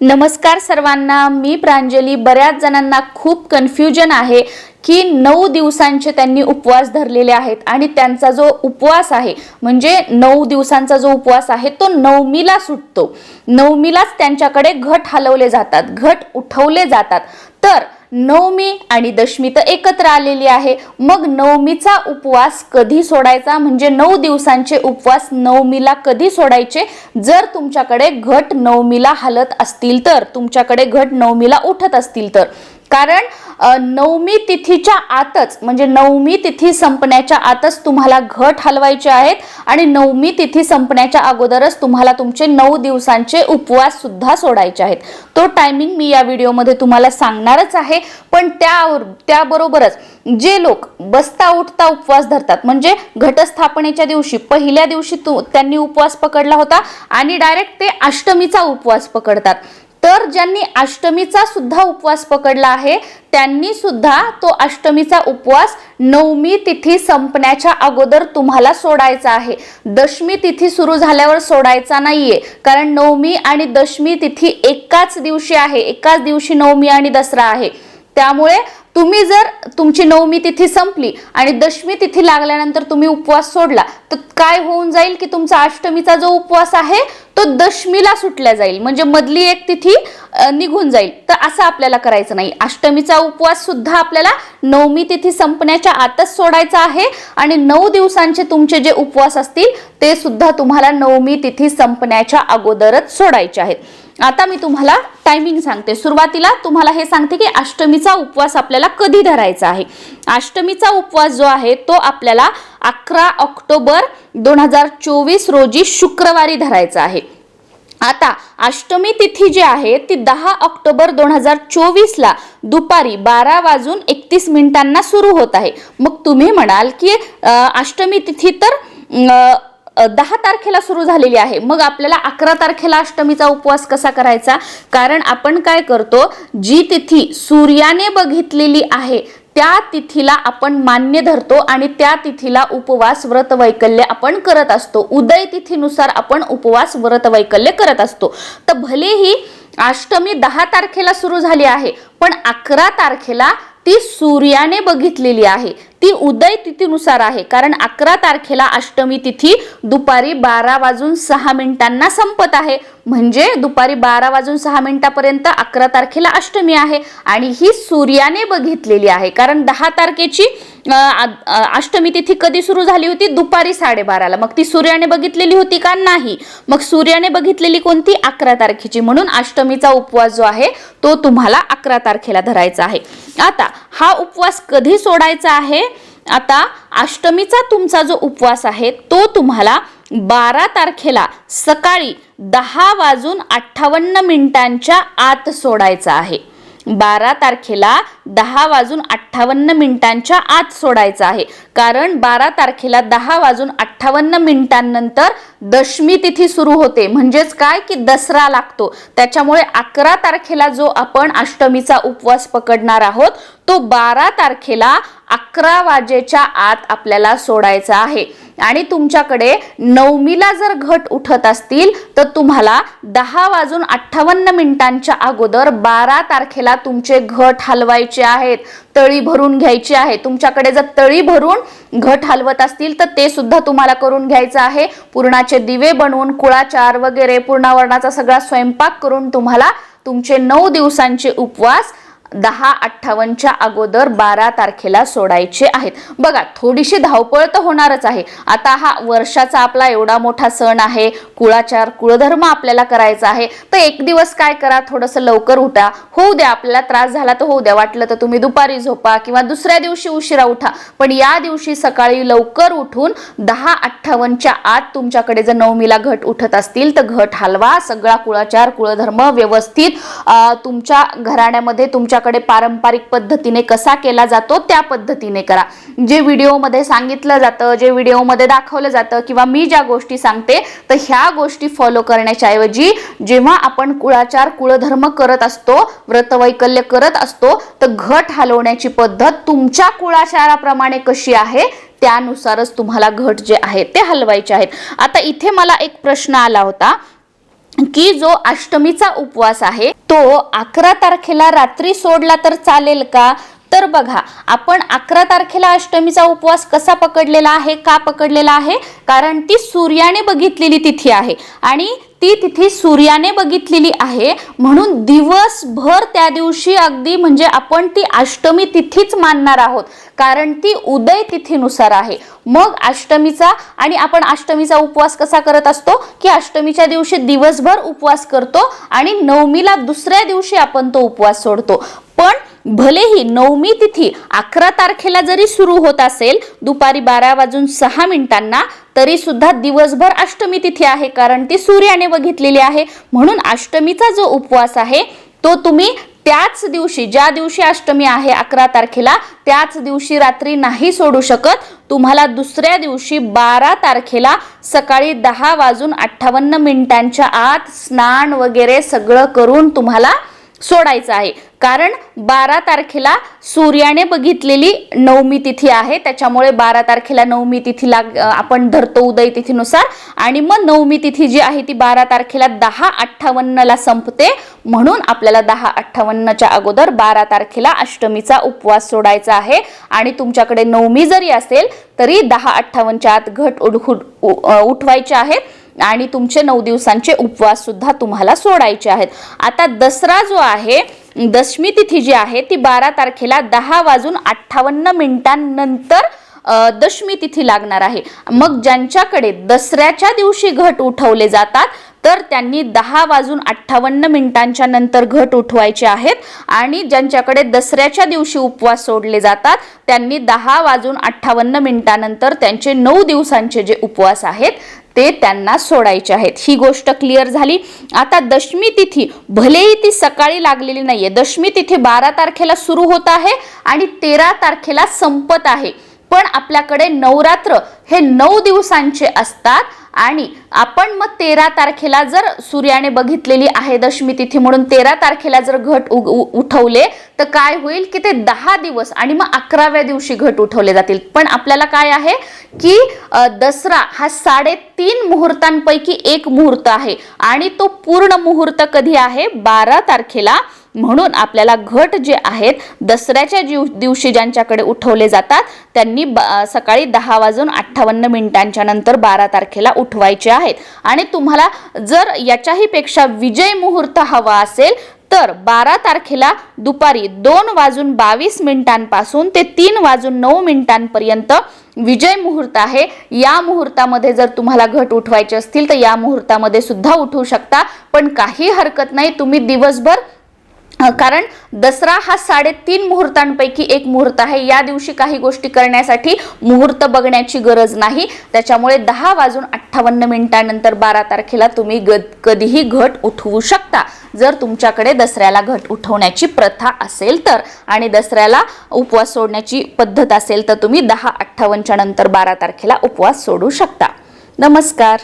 नमस्कार सर्वांना मी प्रांजली. बऱ्याच जणांना खूप कन्फ्युजन आहे की नऊ दिवसांचे त्यांनी उपवास धरलेले आहेत आणि त्यांचा जो उपवास आहे म्हणजे नऊ दिवसांचा जो उपवास आहे तो नवमीला सुटतो. नवमीलाच त्यांच्याकडे घट हलवले जातात घट उठवले जातात. तर नवमी आणि दशमी तर एकत्र आलेली आहे. मग नवमीचा उपवास कधी सोडायचा? म्हणजे नऊ दिवसांचे उपवास नवमीला कधी सोडायचे? जर तुमच्याकडे घट नवमीला हलत असतील तर तुमच्याकडे घट नवमीला उठत असतील तर. कारण नवमी तिथीच्या आतच म्हणजे नवमी तिथी संपण्याच्या आतच तुम्हाला घट हलवायचे आहेत आणि नवमी तिथी संपण्याच्या अगोदरच तुम्हाला तुमचे नऊ दिवसांचे उपवास सुद्धा सोडायचे आहेत. तो टायमिंग मी या व्हिडिओमध्ये तुम्हाला सांगणारच आहे. पण त्या त्याबरोबरच जे लोक बसता उठता उपवास धरतात म्हणजे घटस्थापनेच्या दिवशी पहिल्या दिवशी तू त्यांनी उपवास पकडला होता आणि डायरेक्ट ते अष्टमीचा उपवास पकडतात. तर ज्यांनी अष्टमीचा सुद्धा उपवास पकडला आहे त्यांनी सुद्धा तो अष्टमीचा उपवास नवमी तिथी संपण्याच्या अगोदर तुम्हाला सोडायचा आहे. दशमी तिथी सुरू झाल्यावर सोडायचा नाहीये कारण नवमी आणि दशमी तिथी एकाच दिवशी आहे एकाच दिवशी नवमी आणि दसरा आहे. त्यामुळे तुम्ही जर तुमची नवमी तिथी संपली आणि दशमी तिथी लागल्यानंतर तुम्ही उपवास सोडला तर काय होऊन जाईल की तुमचा अष्टमीचा जो उपवास आहे तो दशमीला सुटला जाईल. म्हणजे मधली एक तिथी निघून जाईल. तर असं आपल्याला करायचं नाही. अष्टमीचा उपवास सुद्धा आपल्याला नवमी तिथी संपण्याच्या आतच सोडायचा आहे आणि नऊ दिवसांचे तुमचे जे उपवास असतील ते सुद्धा तुम्हाला नवमी तिथी संपण्याच्या अगोदरच सोडायचे आहेत. आता मी तुम्हाला टायमिंग सांगते. सुरुवातीला तुम्हाला हे सांगते की अष्टमीचा उपवास आपल्याला कधी धरायचा आहे? अष्टमीचा उपवास जो आहे तो आपल्याला अकरा ऑक्टोबर दोन हजार चोवीस रोजी शुक्रवारी धरायचा आहे. आता अष्टमी तिथी जी आहे ती दहा ऑक्टोबर दोन हजार चोवीसला दुपारी बारा वाजून एकतीस मिनिटांना सुरू होत आहे. मग तुम्ही म्हणाल की अष्टमी तिथी तर दहा तारखेला सुरू झालेली आहे. मग आपल्याला अकरा तारखेला अष्टमीचा उपवास कसा करायचा? कारण आपण काय करतो जी तिथी सूर्याने बघितलेली आहे त्या तिथीला आपण मान्य धरतो आणि त्या तिथीला उपवास व्रत वैकल्य आपण करत असतो. उदय तिथीनुसार आपण उपवास व्रत वैकल्य करत असतो. तर भलेही अष्टमी दहा तारखेला सुरू झाली आहे पण अकरा तारखेला ती सूर्याने बघितलेली आहे. ती उदय तिथीनुसार आहे. कारण अकरा तारखेला अष्टमी तिथी दुपारी बारा वाजून सहा मिनिटांना संपत आहे. म्हणजे दुपारी बारा वाजून सहा मिनिटापर्यंत अकरा तारखेला अष्टमी आहे. आणि ही सूर्याने बघितलेली आहे. कारण दहा तारखेची अष्टमी तिथी कधी सुरू झाली होती? दुपारी साडेबाराला. मग ती सूर्याने बघितलेली होती का? नाही. मग सूर्याने बघितलेली कोणती? अकरा तारखेची. म्हणून अष्टमीचा उपवास जो आहे तो तुम्हाला अकरा तारखेला धरायचा आहे. आता हा उपवास कधी सोडायचा आहे? आता अष्टमीचा तुमचा जो उपवास आहे तो तुम्हाला बारा तारखेला सकाळी दहा वाजून अठ्ठावन्न मिनिटांच्या आत सोडायचा आहे. बारा तारखेला दहा वाजून अठ्ठावन्न मिनिटांच्या आत सोडायचं आहे. कारण बारा तारखेला दहा वाजून अठ्ठावन्न मिनिटांनंतर दशमी तिथी सुरू होते. म्हणजेच काय? की दसरा लागतो. त्याच्यामुळे अकरा तारखेला जो आपण अष्टमीचा उपवास पकडणार आहोत तो बारा तारखेला अकरा वाजेच्या आत आपल्याला सोडायचा आहे. आणि तुमच्याकडे नवमीला जर घट उठत असतील तर तुम्हाला दहा वाजून अठ्ठावन्न मिनिटांच्या अगोदर बारा तारखेला तुमचे घट हलवायचे आहेत तळी भरून घ्यायची आहे. तुमच्याकडे जर तळी भरून घट हलवत असतील तर ते सुद्धा तुम्हाला करून घ्यायचं आहे. पूर्णाचे दिवे बनवून कुळाचार वगैरे पूर्णावरणाचा सगळा स्वयंपाक करून तुम्हाला तुमचे नऊ दिवसांचे उपवास दहा अठ्ठावन्नच्या अगोदर बारा तारखेला सोडायचे आहेत. बघा थोडीशी धावपळ तर होणारच आहे. आता हा वर्षाचा आपला एवढा मोठा सण आहे कुळाचार कुळधर्म आपल्याला करायचा आहे. तर एक दिवस काय करा थोडंसं लवकर उठा. होऊ द्या आपल्याला त्रास झाला तर होऊ द्या. वाटलं तर तुम्ही दुपारी झोपा किंवा दुसऱ्या दिवशी उशिरा उठा. पण या दिवशी सकाळी लवकर उठून दहा अठ्ठावन्नच्या आत तुमच्याकडे जर नवमीला घट उठत असतील तर घट हलवा सगळा कुळाचार कुळधर्म व्यवस्थित तुमच्या घराण्यामध्ये तुमच्या तुमच्याकडे पारंपरिक पद्धतीने कसा केला जातो त्या पद्धतीने करा. जे व्हिडिओमध्ये सांगितलं जातं जे व्हिडिओमध्ये दाखवलं जातं किंवा मी ज्या गोष्टी सांगते तर ह्या गोष्टी फॉलो करण्याच्या ऐवजी जेव्हा आपण कुळाचार कुळधर्म करत असतो व्रतवैकल्य करत असतो तर घट हलवण्याची पद्धत तुमच्या कुळाचाराप्रमाणे कशी आहे त्यानुसारच तुम्हाला घट जे आहे ते हलवायचे आहेत. आता इथे मला एक प्रश्न आला होता. की जो अष्टमीचा उपवास आहे तो अकरा तारखेला रात्री सोडला तर चालेल का? तर बघा आपण अकरा तारखेला अष्टमीचा उपवास कसा पकडलेला आहे का पकडलेला आहे? कारण ती सूर्याने बघितलेली तिथी आहे. आणि ती तिथी सूर्याने बघितलेली आहे. म्हणून दिवसभर त्या दिवशी अगदी म्हणजे आपण ती अष्टमी तिथीच मानणार आहोत. कारण ती उदय तिथीनुसार आहे. मग अष्टमीचा आणि आपण अष्टमीचा उपवास कसा करत असतो? की अष्टमीच्या दिवशी दिवसभर उपवास करतो आणि नवमीला दुसऱ्या दिवशी आपण तो उपवास सोडतो. पण भलेही नवमी तिथी अकरा तारखेला जरी सुरू होत असेल दुपारी बारा वाजून सहा मिनिटांना तरी सुद्धा दिवसभर अष्टमी तिथी आहे कारण ती सूर्याने बघितलेली आहे. म्हणून अष्टमीचा जो उपवास आहे तो तुम्ही त्याच दिवशी ज्या दिवशी अष्टमी आहे अकरा तारखेला त्याच दिवशी रात्री नाही सोडू शकत. तुम्हाला दुसऱ्या दिवशी बारा तारखेला सकाळी दहा वाजून अठ्ठावन्न मिनिटांच्या आत स्नान वगैरे सगळं करून तुम्हाला सोडायचं आहे. कारण बारा तारखेला सूर्याने बघितलेली नवमी तिथी आहे. त्याच्यामुळे बारा तारखेला नवमी तिथी लाग आपण धरतो उदय तिथीनुसार. आणि मग नवमी तिथी जी आहे ती बारा तारखेला दहा अठ्ठावन्नला संपते. म्हणून आपल्याला दहा अठ्ठावन्नच्या अगोदर बारा तारखेला अष्टमीचा उपवास सोडायचा आहे. आणि तुमच्याकडे नवमी जरी असेल तरी दहा अठ्ठावन्नच्या आत घट उडखुड उ- उठवायचे आहेत आणि तुमचे नऊ दिवसांचे उपवास सुद्धा तुम्हाला सोडायचे आहेत. आता दसरा जो आहे दशमी तिथी जी आहे ती बारा तारखेला दहा वाजून अठ्ठावन्न मिनिटांनंतर दशमी तिथी लागणार आहे. मग ज्यांच्याकडे दसऱ्याच्या दिवशी घट उठवले जातात तर त्यांनी दहा वाजून अठ्ठावन्न मिनिटांच्या नंतर घट उठवायचे आहेत आणि ज्यांच्याकडे दसऱ्याच्या दिवशी उपवास सोडले जातात त्यांनी दहा वाजून अठ्ठावन्न मिनिटानंतर त्यांचे नऊ दिवसांचे जे उपवास आहेत ते त्यांना सोडायचे आहेत. ही गोष्ट क्लिअर झाली. आता दशमी तिथी भलेही ती सकाळी लागलेली नाहीये दशमी तिथी बारा तारखेला सुरू होत आहे आणि तेरा तारखेला संपत आहे. पण आपल्याकडे नवरात्र हे नऊ दिवसांचे असतात आणि आपण मग तेरा तारखेला जर सूर्याने बघितलेली आहे दशमी तिथी म्हणून तेरा तारखेला जर घट उ- उठवले तर काय होईल की ते दहा दिवस आणि मग अकराव्या दिवशी घट उठवले जातील. पण आपल्याला काय आहे की दसरा हा साडे तीन मुहूर्तांपैकी एक मुहूर्त आहे आणि तो पूर्ण मुहूर्त कधी आहे? बारा तारखेला. म्हणून आपल्याला घट जे आहेत दसऱ्याच्या जीव दिवशी ज्यांच्याकडे उठवले जातात त्यांनी सकाळी दहा वाजून अठ्ठावन्न मिनिटांच्या नंतर बारा तारखेला उठवायचे आहेत. आणि तुम्हाला जर याच्याही पेक्षा विजय मुहूर्त हवा असेल तर बारा तारखेला दुपारी दोन वाजून बावीस मिनिटांपासून ते तीन वाजून नऊ मिनिटांपर्यंत विजय मुहूर्त आहे. या मुहूर्तामध्ये जर तुम्हाला घट उठवायचे असतील तर या मुहूर्तामध्ये सुद्धा उठवू शकता. पण काही हरकत नाही तुम्ही दिवसभर कारण दसरा हा साडेतीन मुहूर्तांपैकी एक मुहूर्त आहे. या दिवशी काही गोष्टी करण्यासाठी मुहूर्त बघण्याची गरज नाही. त्याच्यामुळे दहा वाजून अठ्ठावन्न मिनिटानंतर बारा तारखेला तुम्ही ग कधीही घट उठवू शकता. जर तुमच्याकडे दसऱ्याला घट उठवण्याची प्रथा असेल तर आणि दसऱ्याला उपवास सोडण्याची पद्धत असेल तर तुम्ही दहा अठ्ठावन्नच्या नंतर बारा तारखेला उपवास सोडू शकता. नमस्कार.